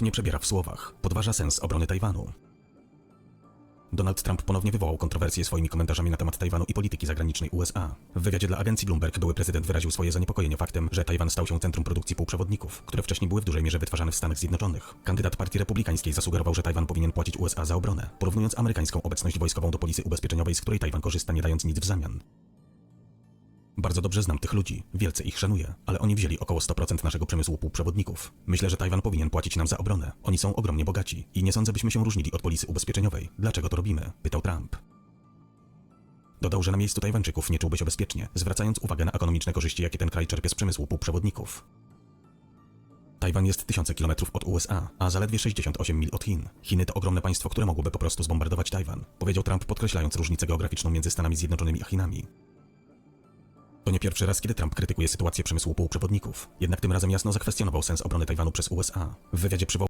Nie przebiera w słowach, podważa sens obrony Tajwanu. Donald Trump ponownie wywołał kontrowersje swoimi komentarzami na temat Tajwanu i polityki zagranicznej USA. W wywiadzie dla agencji Bloomberg były prezydent wyraził swoje zaniepokojenie faktem, że Tajwan stał się centrum produkcji półprzewodników, które wcześniej były w dużej mierze wytwarzane w Stanach Zjednoczonych. Kandydat Partii Republikańskiej zasugerował, że Tajwan powinien płacić USA za obronę, porównując amerykańską obecność wojskową do polisy ubezpieczeniowej, z której Tajwan korzysta, nie dając nic w zamian. Bardzo dobrze znam tych ludzi, wielce ich szanuję, ale oni wzięli około 100% naszego przemysłu półprzewodników. Myślę, że Tajwan powinien płacić nam za obronę. Oni są ogromnie bogaci i nie sądzę, byśmy się różnili od polisy ubezpieczeniowej. Dlaczego to robimy? Pytał Trump. Dodał, że na miejscu Tajwańczyków nie czułby się bezpiecznie, zwracając uwagę na ekonomiczne korzyści, jakie ten kraj czerpie z przemysłu półprzewodników. Tajwan jest tysiące kilometrów od USA, a zaledwie 68 mil od Chin. Chiny to ogromne państwo, które mogłoby po prostu zbombardować Tajwan, powiedział Trump, podkreślając różnicę geograficzną między Stanami Zjednoczonymi a Chinami. To nie pierwszy raz, kiedy Trump krytykuje sytuację przemysłu półprzewodników. Jednak tym razem jasno zakwestionował sens obrony Tajwanu przez USA. W wywiadzie przywołał